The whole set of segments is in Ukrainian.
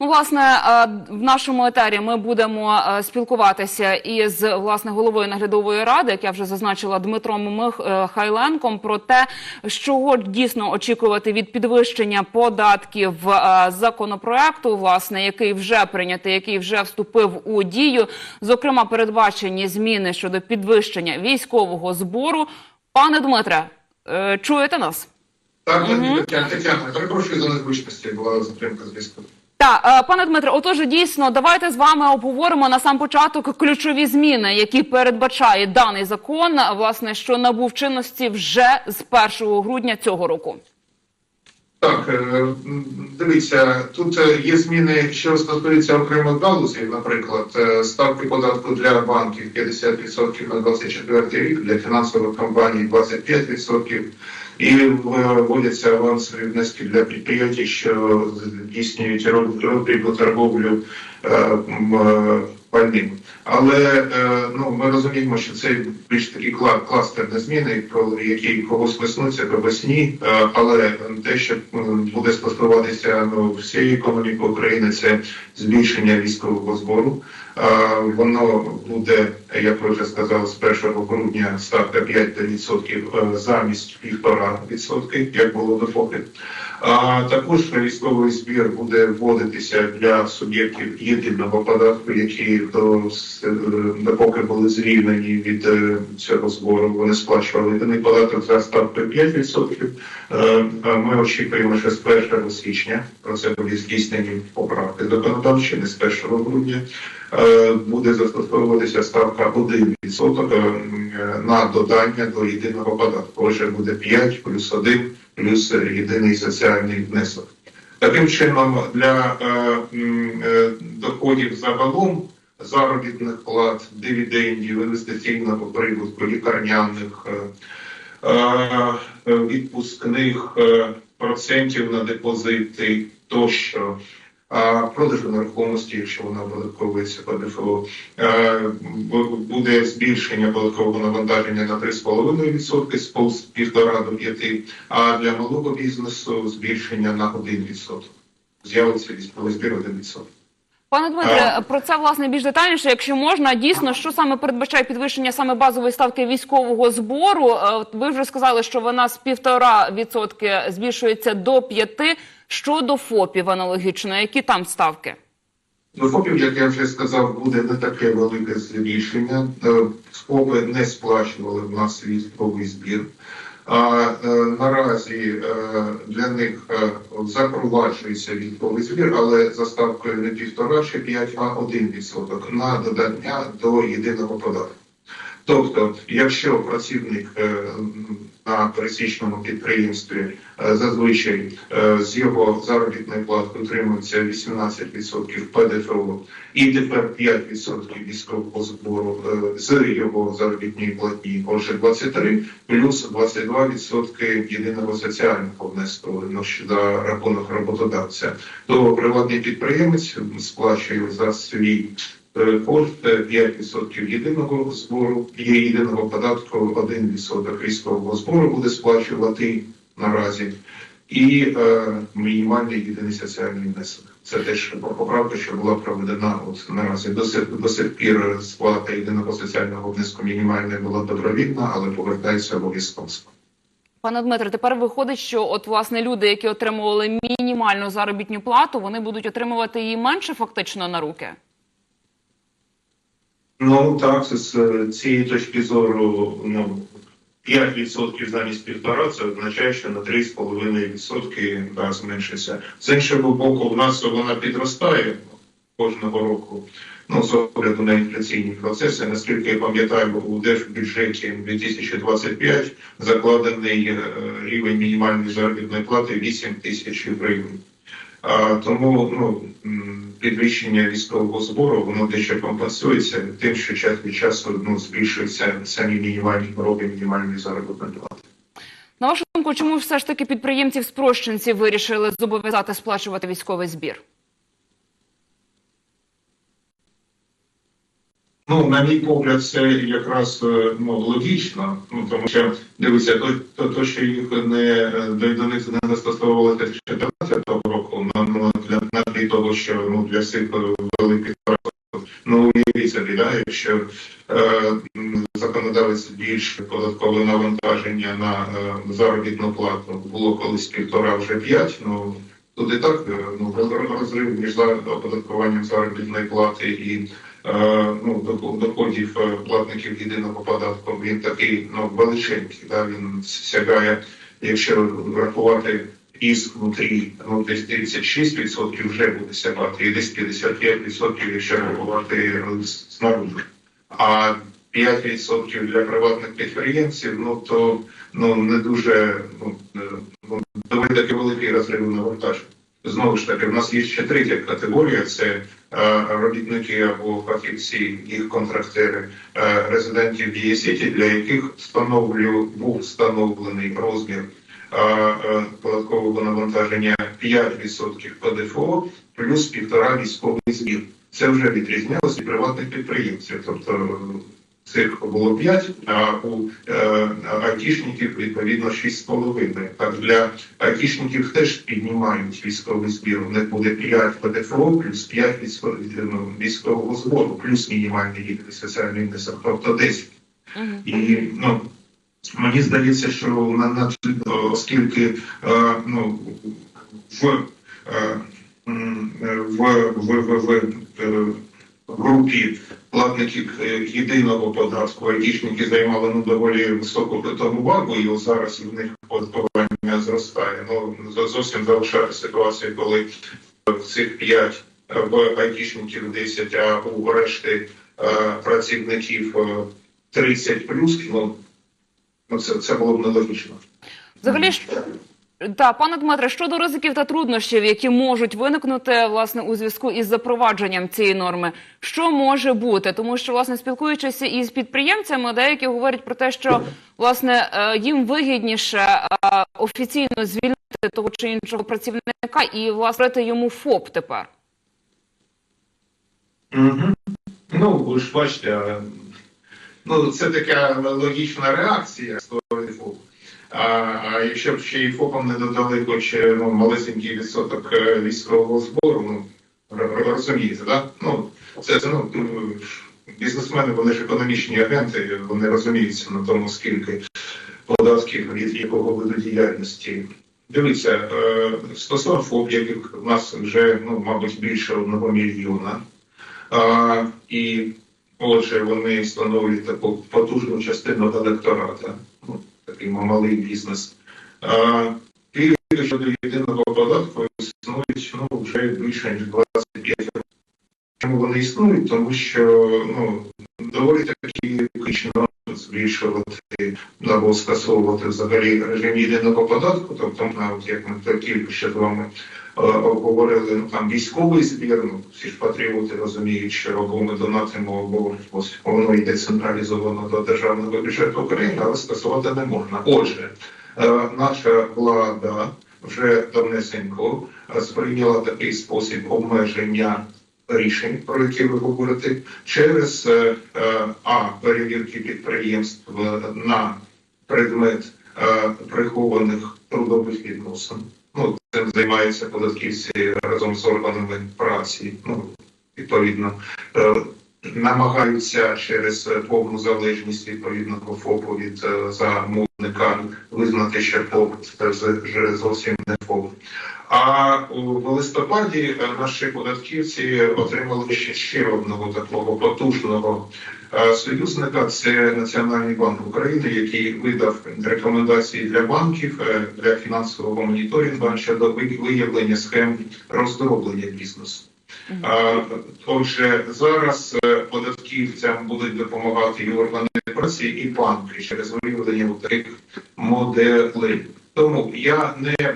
Ну, власне, е, в нашому етері ми будемо е, спілкуватися із власне головою наглядової ради, як я вже зазначила, Дмитром Мих- е, про те, що дійсно очікувати від підвищення податків законопроекту, власне, який вже прийнятий, який вже вступив у дію. Зокрема, передбачені зміни щодо підвищення військового збору. Пане Дмитре, чуєте нас? Так, Тетяна, Тетяна, перепрошую за незвичності, була затримка зв'язку. Так, е, пане Дмитре, отож дійсно, давайте з вами обговоримо на сам початок ключові зміни, які передбачає даний закон, власне, що набув чинності вже з 1 грудня цього року. Так, е, дивіться, тут е, є зміни, що стосуються окремих галузей, наприклад, ставки податку для банків 50% на 24 рік, для фінансових компаній 25%, і е, вводяться авансові внески для підприємств, що здійснюють роздрібну торговлю е, е, пальним. Але ну, ми розуміємо, що це більш такі кла- кластерні зміни, про які когось веснуться, когось ні. Але те, що буде стосуватися ну, всієї економіки України, це збільшення військового збору. Воно буде, як ви вже сказали, з 1 грудня ставка 5% е, замість 1,5%, як було допоки. А також військовий збір буде вводитися для суб'єктів єдиного податку, які до е, допоки були звільнені від е, цього збору. Вони сплачували єдиний податок за ставкою 5%. Е, Ми очікуємо, що з 1 січня про це буде здійснені поправки законодавчі, не з 1 грудня. Е, Буде застосовуватися ставка 1% е, на додання до єдиного податку. Отже, буде 5 плюс 1 плюс єдиний соціальний внесок. Таким чином, для е, доходів загалом заробітних плат, дивідендів, інвестиційного прибутку, лікарняних, відпускних процентів на депозити тощо. Продажу нерухомості, якщо вона оподатковується по ДФО, е, буде збільшення податкового навантаження на 3,5% з пол- з півтора до 5%, а для малого бізнесу збільшення на 1%. З'явиться військовий збір 1%. Пане Дмитре, про це власне більш детальніше, якщо можна, дійсно, що саме передбачає підвищення саме базової ставки військового збору? Е, Ви вже сказали, що вона з півтора відсотки збільшується до п'яти. Щодо ФОПів аналогічно, які там ставки? Ну, ФОПів, як я вже сказав, буде не таке велике збільшення. Е, ФОПи не сплачували в нас військовий збір. А е, наразі е, для них запроваджується військовий збір, але за ставкою не півтора чи п'ять, а один відсоток на додання до єдиного податку. Тобто, якщо працівник е, на пересічному підприємстві е, зазвичай е, з його заробітної плати отримується 18% ПДФО і тепер 5% військового збору з його заробітної платні, отже 23, плюс 22% єдиного соціального внеску ну, за рахунок роботодавця, то приватний підприємець сплачує за свій кошт е, 5% єдиного збору, є єдиного податку 1% військового збору буде сплачувати наразі, і е, мінімальний єдиний соціальний внесок. Це теж поправка, що була проведена от наразі до сих до сих пір сплата єдиного соціального внеску мінімальної була добровільна, але повертається обов'язково. Пане Дмитре, тепер виходить, що от власне люди, які отримували мінімальну заробітну плату, вони будуть отримувати її менше фактично на руки. Ну так, з цієї точки зору, ну 5% замість півтора, це означає, що на 3,5% да, зменшиться. З іншого боку, в нас вона підростає кожного року. Ну, з огляду на інфляційні процеси, наскільки я пам'ятаю, у держбюджеті 2025 закладений е, рівень мінімальної заробітної плати 8 тисяч гривень. Тому ну, підвищення військового збору воно дещо компенсується тим, що час від часу ну, збільшуються самі мінімальні пороги мінімальної заробітної плати. На вашу думку, чому все ж таки підприємців спрощенців вирішили зобов'язати сплачувати військовий збір? Ну, на мій погляд, це якраз е, ну, логічно, ну тому що дивіться, то, то, то що їх не до, до них не застосовувалося з 2014 року, тлі того, що ну для е, великих ну уявіть собі, да, якщо е, законодавець більш податкове навантаження на е, заробітну плату було колись півтора, вже п'ять. Ну тут і так е, ну розрив між оподаткуванням заробітної плати і е, ну доходів е, платників єдиного податку. Він такий ну величенький. Да, він сягає, якщо врахувати. Іск внутрі, ну десь 36% вже буде сягати, і десь 55%, якщо рахувати знаружи. А 5% для приватних підприємців, ну то ну не дуже ну, е, ну доволі таки великий розрив навантажень. Знову ж таки, в нас є ще третя категорія: це е, робітники або фахівці, їх контрактери, е, резидентів дії сіті, для яких встановлю був встановлений розмір податкового навантаження 5% ПДФО плюс півтора військовий збір. Це вже відрізнялося від приватних підприємців. Тобто цих було 5, а у е, айтішників відповідно 6,5. Так для айтішників теж піднімають військовий збір. У них буде 5 ПДФО плюс 5 військового, ну, військового збору, плюс мінімальний їхній соціальний внесок, тобто 10. Мгм. І ну мені здається, що на, на оскільки е, ну в, е, в, в, в, в, е, групі платників е, єдиного податку айтішники займали ну доволі високу питому вагу, і зараз в них податкування зростає. Ну зовсім залишає ситуацію, коли в цих 5 в айтішників 10, а у решти е, працівників е, 30 плюс, ну, ну це, це було б нелогічно. Взагалі ж та пане Дмитре, щодо ризиків та труднощів, які можуть виникнути власне у зв'язку із запровадженням цієї норми, що може бути? Тому що власне спілкуючись із підприємцями, деякі говорять про те, що власне е, їм вигідніше е, офіційно звільнити того чи іншого працівника і власне йому ФОП тепер. Угу. Ну, ви ж бачите, ну це така логічна реакція створити ФОП. А, якщо б ще й ФОПам не додали хоч е, ну, малесенький відсоток е, військового збору, ну розумієте, да? Ну, це, ну, бізнесмени, вони ж економічні агенти, вони розуміються на тому, скільки податків від якого виду діяльності. Дивіться, е, стосовно ФОП, яких в нас вже, ну, мабуть, більше одного мільйона. І отже, вони становлять таку потужну частину електората, ну, такий малий бізнес. А, щодо єдиного податку існують ну, вже більше ніж 25 років. Чому вони існують? Тому що ну, доволі таки критично збільшувати або скасовувати взагалі режим єдиного податку, тобто, навіть як ми тільки що з вами обговорили ну, там військовий збір, ну всі ж патріоти розуміють, що або ми донатимо, або воно йде централізовано до державного бюджету України, але скасувати не можна. Отже, е, наша влада вже давнесенько е, сприйняла такий спосіб обмеження. Рішень, про які ви говорите, через е, е, а перевірки підприємств на предмет е, прихованих трудових відносин. Цим займаються податківці разом з органами праці. Ну, відповідно, е, намагаються через повну залежність відповідного ФОПу від е, замовника визнати, що ФОП це вже зовсім не ФОП. А у- в листопаді наші податківці отримали ще, ще одного такого потужного е, союзника. Це Національний банк України, який видав рекомендації для банків е, для фінансового моніторингу щодо виявлення схем роздроблення бізнесу. Отже, зараз е, податківцям будуть допомагати і органи праці, і банки через виявлення таких моделей. Тому я не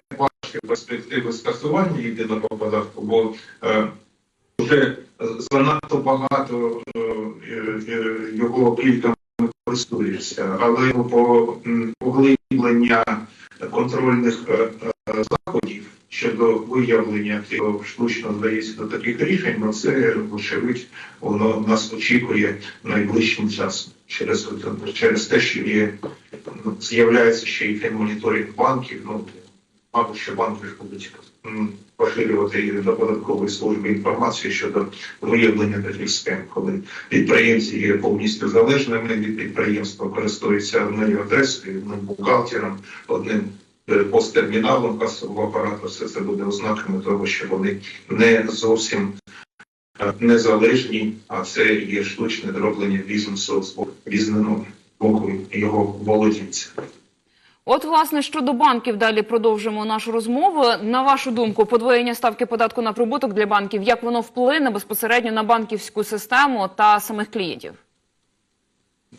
бачу перспективи скасування єдиного податку, бо е, вже занадто багато е, е, його кліками користуєшся, але по поглиблення контрольних заходів щодо виявлення штучно здається до таких рішень, ну це вочевидь воно нас очікує найближчим часом через через те, що є ну, з'являється ще й моніторинг банків. Ну мабуть, що банки будуть поширювати і до податкової служби інформацію щодо виявлення таких схем, коли підприємці є повністю залежними від підприємства, користуються однією адресою, одним бухгалтером, одним е, посттерміналом касового апарату. Все це буде ознаками того, що вони не зовсім е, незалежні, а це є штучне дроблення бізнесу з боку його володінця. От, власне, щодо банків, далі продовжимо нашу розмову. На вашу думку, подвоєння ставки податку на прибуток для банків, як воно вплине безпосередньо на банківську систему та самих клієнтів?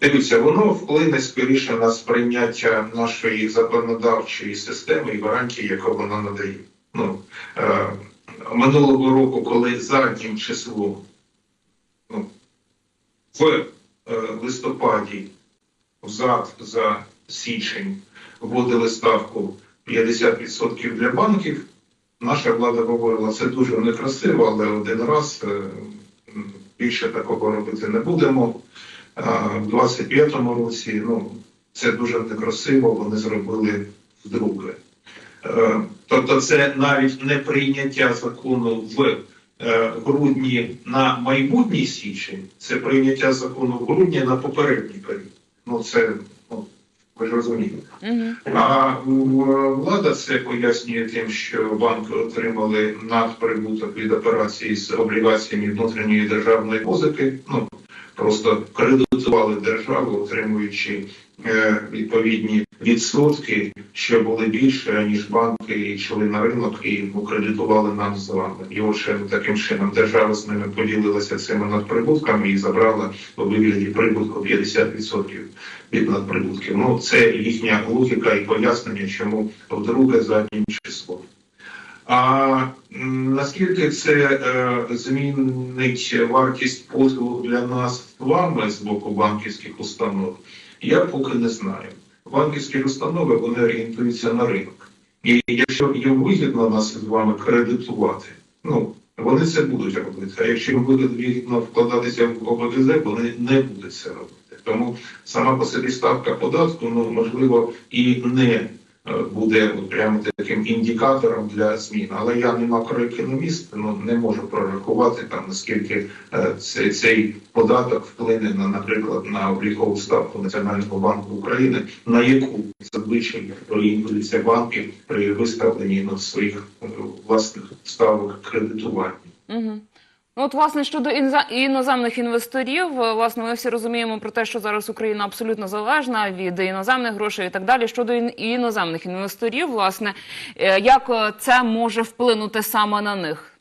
Дивіться, воно вплине скоріше на сприйняття нашої законодавчої системи і гарантії, яку вона надає. Ну, е, минулого року, коли заднім числом ну, в е, листопаді взад за січень вводили ставку 50% для банків, наша влада говорила, це дуже некрасиво, але один раз е, більше такого робити не будемо. В 25-му році, ну, це дуже некрасиво, вони зробили вдруге. Е, Тобто це навіть не прийняття закону в е, грудні на майбутній січень, це прийняття закону в грудні на попередній період. Ну це ви ж розумієте. А влада це пояснює тим, що банки отримали надприбуток від операції з облігаціями внутрішньої державної позики. Ну просто кредитували державу, отримуючи е, відповідні відсотки, що були більше ніж банки йшли на ринок і кредитували нам з вами. І от ще таким чином держава з ними поділилася цими надприбутками і забрала у вигляді прибутку 50% від надприбутків. Ну це їхня логіка і пояснення, чому вдруге заднім числом. А наскільки це е, змінить вартість послуг для нас з вами з боку банківських установ, я поки не знаю. Банківські установи вони орієнтуються на ринок. І якщо їм вигідно нас з вами кредитувати, ну вони це будуть робити. А якщо їм буде вигідно вкладатися в ОБДЗ, вони не будуть це робити. Тому сама по собі ставка податку, ну можливо, і не буде прямо таким індикатором для змін. Але я не макроекономіст, ну не можу прорахувати там наскільки е, цей, цей податок вплине на, наприклад, на облікову ставку Національного банку України, на яку зазвичай орієнтуються банки при виставленні ну, своїх е, власних ставок кредитування. Угу. Ну, от, власне, щодо іноземних інвесторів, е, власне, ми всі розуміємо про те, що зараз Україна абсолютно залежна від іноземних грошей і так далі. Щодо іноземних інвесторів, власне, е, як е, це може вплинути саме на них?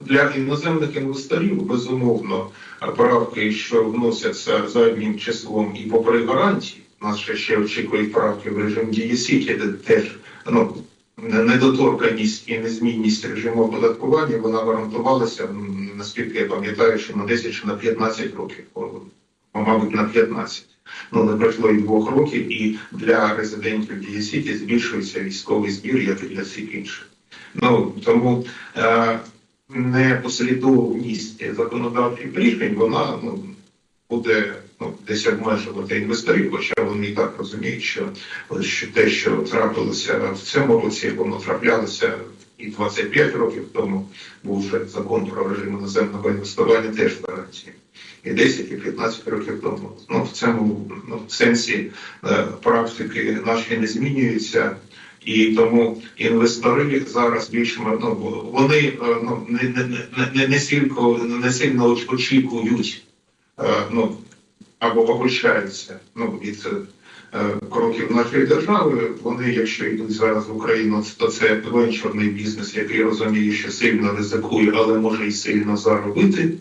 Для іноземних інвесторів безумовно правки, що вносяться заднім числом і попри гарантії, нас ще, ще очікують правки в режим дії Сіті, де теж ну недоторканість і незмінність режиму оподаткування вона гарантувалася, наскільки я пам'ятаю, що на 10 чи на 15 років, мабуть, на 15. Ну, не пройшло і двох років, і для резидентів дії Сіті збільшується військовий збір, як і для всіх інших. Ну тому е, непослідовність законодавчих рішень вона ну, буде ну, десь обмежувати інвесторів, хоча вони і так розуміють, що, що те, що трапилося в цьому році, воно траплялося і 25 років тому. Був вже закон про режим іноземного інвестування теж в гарантії. І 10, і 15 років тому. Ну, в цьому ну, в сенсі е, практики наші не змінюються. І тому інвестори зараз більш ну, вони е, ну, не, не, не, не, не, сильно, не сильно очікують е, ну, або обучаються ну, від кроків нашої держави. Вони, якщо йдуть зараз в Україну, то це венчурний бізнес, який розуміє, що сильно ризикує, але може й сильно заробити.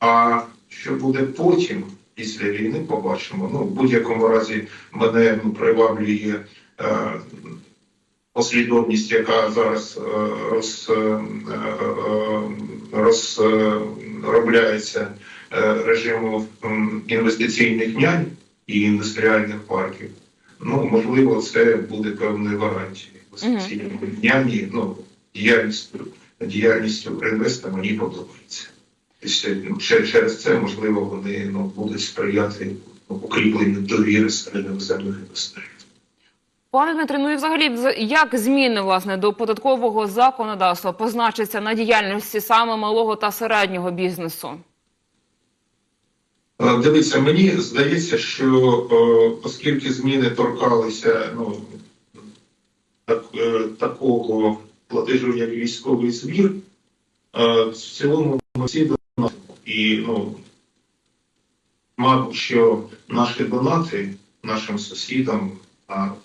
А що буде потім, після війни, побачимо. Ну, в будь-якому разі мене ну, приваблює е, послідовність, яка зараз е, роз, е, е, розробляється е, режиму інвестиційних нянь і індустріальних парків. Ну, можливо, це буде певною гарантією. Інвестиційні няні, ну, діяльністю, діяльністю інвеста мені подобається. Ще- Через це, можливо, вони ну, будуть сприяти ну, укріпленню довіри серед іноземних інвесторів. Пане Дмитре, ну і взагалі, як зміни власне до податкового законодавства позначаться на діяльності саме малого та середнього бізнесу? Е, Дивіться, мені здається, що е, оскільки зміни торкалися ну, так, е, такого платежу, як військовий збір, в цілому ми всі донатимо. І ну, мабуть, що наші донати нашим сусідам,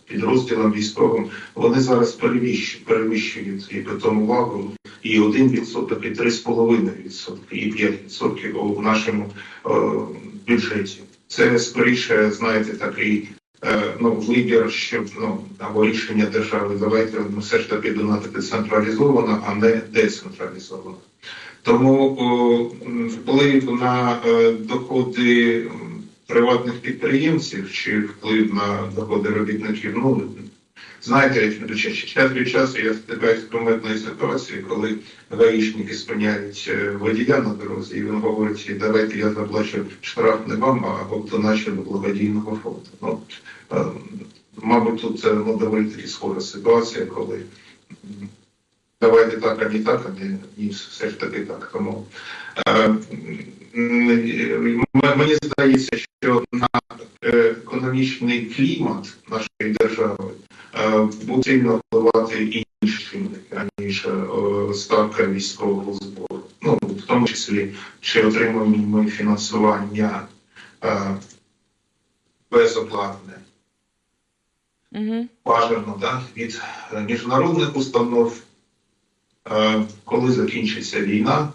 підрозділам військовим, вони зараз перевищують, перевищують і тому вагу і 1%, і 3,5%, і 5% у нашому е, бюджеті. Це скоріше, знаєте, такий е, ну, вибір, щоб ну або рішення держави. Давайте ну, все ж таки донатити централізовано, а не децентралізовано. Тому о, вплив на е, доходи приватних підприємців чи вплив на доходи робітників. Ну знаєте, час від часу я стикаюся з кумедною ситуацією, коли гаїшники спиняють е, водія на дорозі, і він говорить, давайте я заплачу штраф не вам, а до благодійного фонду. Ну, е, мабуть, тут це ну, доволі таки схожа ситуація, коли давайте так, а не так, а не все ж таки так. Тому е, мені здається, що на е, економічний клімат нашої держави е, буде впливати інші чинники, аніж е, ставка військового збору. Ну, в тому числі, чи отримуємо ми фінансування е, безоплатне, Угу. бажано да, від е, міжнародних установ, е, коли закінчиться війна,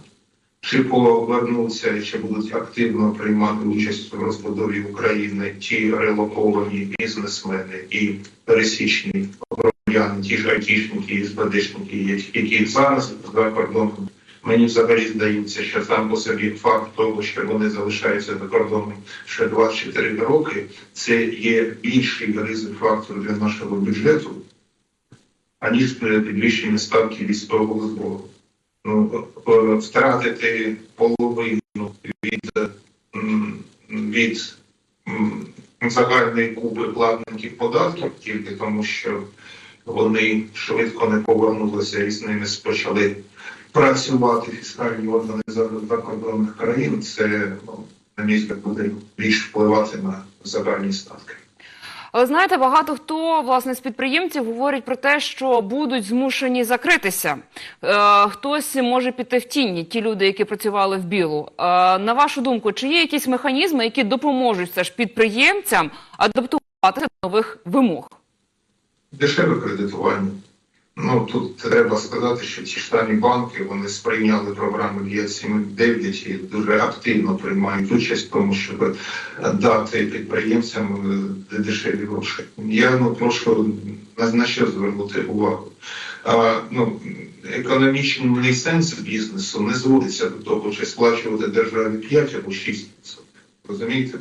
чи повернуться, чи будуть активно приймати участь в розбудові України ті релоковані бізнесмени і пересічні громадяни, ті ж айтішники і СБДшники, які зараз за кордоном. Мені взагалі здається, що сам по собі факт того, що вони залишаються за кордоном ще 24 роки, це є більший ризик фактор для нашого бюджету, аніж підвищення ставки військового збору. Ну, втратити половину від, від загальної купи платників податків тільки тому, що вони швидко не повернулися і з ними почали працювати фіскальні органи за- закордонних країн. Це ну, на мій буде більш впливати на загальні ставки. Але знаєте, багато хто власне з підприємців говорить про те, що будуть змушені закритися. Е, хтось може піти в тінні, ті люди, які працювали в білу. Е, на вашу думку, чи є якісь механізми, які допоможуть все ж підприємцям адаптуватися до нових вимог? Дешеве кредитування. Ну тут треба сказати, що ж самі банки вони сприйняли програму 5.7.9 і дуже активно приймають участь в тому, щоб дати підприємцям е, дешеві гроші. Я ну прошу на, що звернути увагу. А, ну, економічний сенс бізнесу не зводиться до того, чи сплачувати державі 5 або 6%. Розумієте?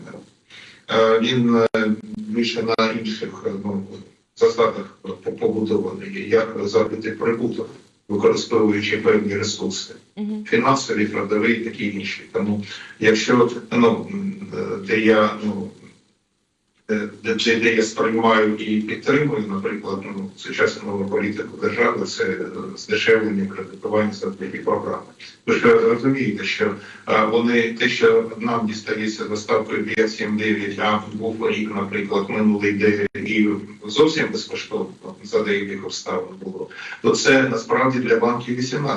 Е, Він е, більше на інших е, ну, засадах побудований, як заробити прибуток, використовуючи певні ресурси, фінансові, трудові і такі інші. Тому, якщо ну, е, де я ну, де, де де я сприймаю і підтримую, наприклад, ну, сучасну політику держави, це е, здешевлення кредитування за такі програми. Ви ж розумієте, що вони те, що нам дістається за ставкою 5-7-9, а був рік, наприклад, минулий, де і зовсім безкоштовно за деяких обставин було, то це насправді для банків 18%.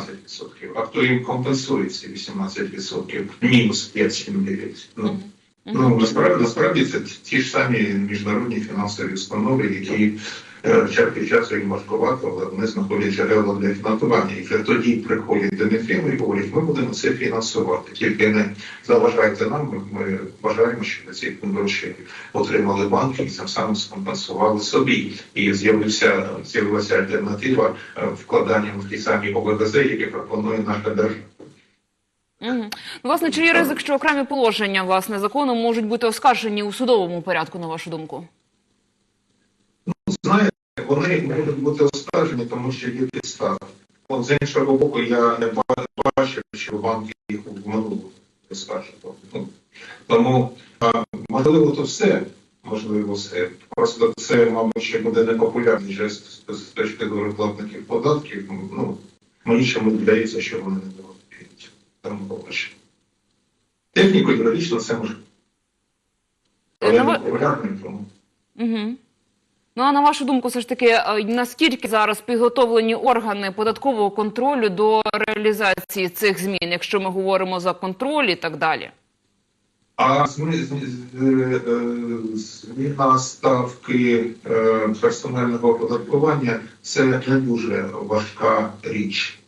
А хто їм компенсує ці 18%? Мінус 5-7-9. Ну, Ну насправді насправді це ті ж самі міжнародні фінансові установи, які е, час від часу їм важкувато, але вони знаходять джерела для фінансування. І вже тоді приходять до них фірми і говорять, ми будемо це фінансувати. Тільки не заважайте нам. Ми, вважаємо, що на ці гроші отримали банки і цим самим скомпенсували собі. І з'явився з'явилася альтернатива е, вкладанням в ті самі ОВГЗ, які пропонує наша держава. Угу. Ну, власне, чи є ризик, що окремі положення власне закону можуть бути оскаржені у судовому порядку, на вашу думку? Знаєте, вони можуть бути оскаржені, тому що є підстави. От з іншого боку, я не бачив, що банки їх в минулому оскаржували. Ну, тому а, можливо, то все можливо. можливостей. Просто це, мабуть, ще буде непопулярний жест з точки зору платників податків. Ну, мені чомусь здається, що вони не доводять. Там побачимо. Техніко-юридично це може. Але Ну, ви- не популярний. Угу. Ну а на вашу думку, все ж таки, е, наскільки зараз підготовлені органи податкового контролю до реалізації цих змін, якщо ми говоримо за контроль і так далі? А е, е, зміна ставки е, персонального оподаткування це не дуже важка річ.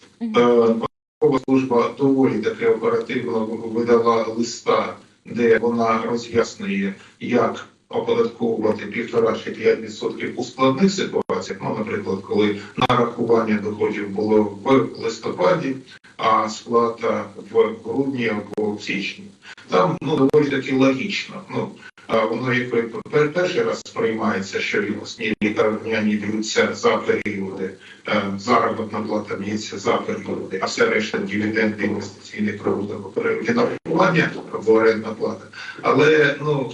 Служба доволі таки оперативно видала листа, де вона роз'яснює, як оподатковувати півтора чи 5% у складних ситуаціях. Ну, наприклад, коли нарахування доходів було в листопаді, а сплата в грудні або в січні. Там ну доволі таки логічно. Ну воно пер- перший раз сприймається, що відносні лікарняні б'ються за періоди, е, заробітна плата б'ється за періоди, а все решта дивіденди інвестиційний прибуток у періоді нарахування або орендна плата. Але ну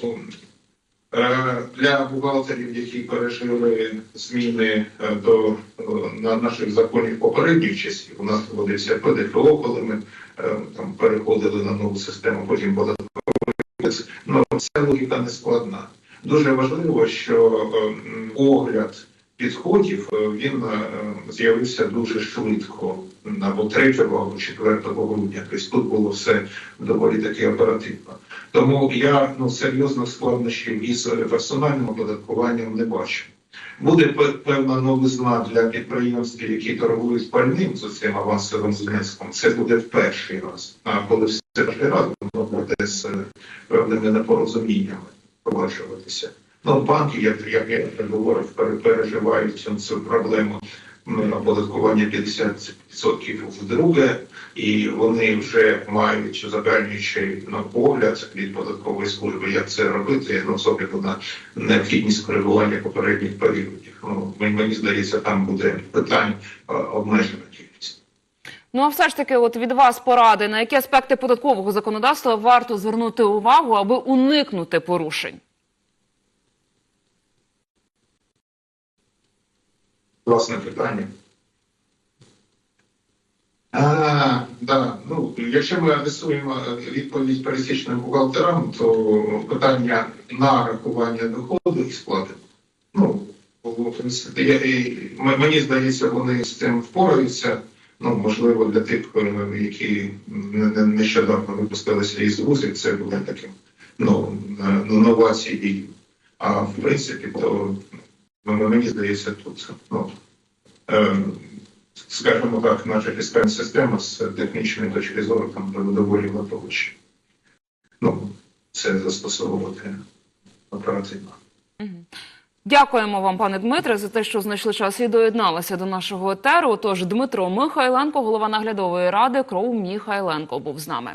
е, для бухгалтерів, які пережили зміни е, до на наших законів попередніх часів, у нас вводився ПДФО, коли ми там переходили на нову систему, потім податковий кодекс. Ну ця логіка не складна. Дуже важливо, що е, огляд підходів е, він е, з'явився дуже швидко, або 3 або 4 грудня. Тобто тут було все доволі таки оперативно. Тому я ну серйозних складнощів із персональним оподаткуванням не бачу. Буде певна новизна для підприємств, які торгують пальним з цим авансовим внеском. Це буде в перший раз. Коли все перший раз, воно буде з певними непорозуміннями побачуватися. Ну, банки, як, як я говорив, переживають цю, проблему оподаткування 50% вдруге, і вони вже мають загальніший ну, погляд від податкової служби, як це робити, ну, з огляду на необхідність коригування попередніх періодів. Ну, мені, здається, там буде питань е, кількість. Ну а все ж таки, от від вас поради, на які аспекти податкового законодавства варто звернути увагу, аби уникнути порушень? Власне питання. А, да. ну, якщо ми адресуємо відповідь пересічним бухгалтерам, то питання нарахування доходу і сплати. Ну, мені здається, вони з цим впораються. Ну, можливо, для тих, е, які не- не- нещодавно випустилися із вузів, це буде таким ну, е, ну. А в принципі, то ну, мені здається, тут ну, е, скажімо так, наша фіскальна система з технічної точки зору там доволі готовища. Ну, це застосовувати оперативно. Дякуємо вам, пане Дмитре, за те, що знайшли час і доєдналися до нашого етеру. Тож Дмитро Михайленко, голова наглядової ради Кров Міхайленко, був з нами.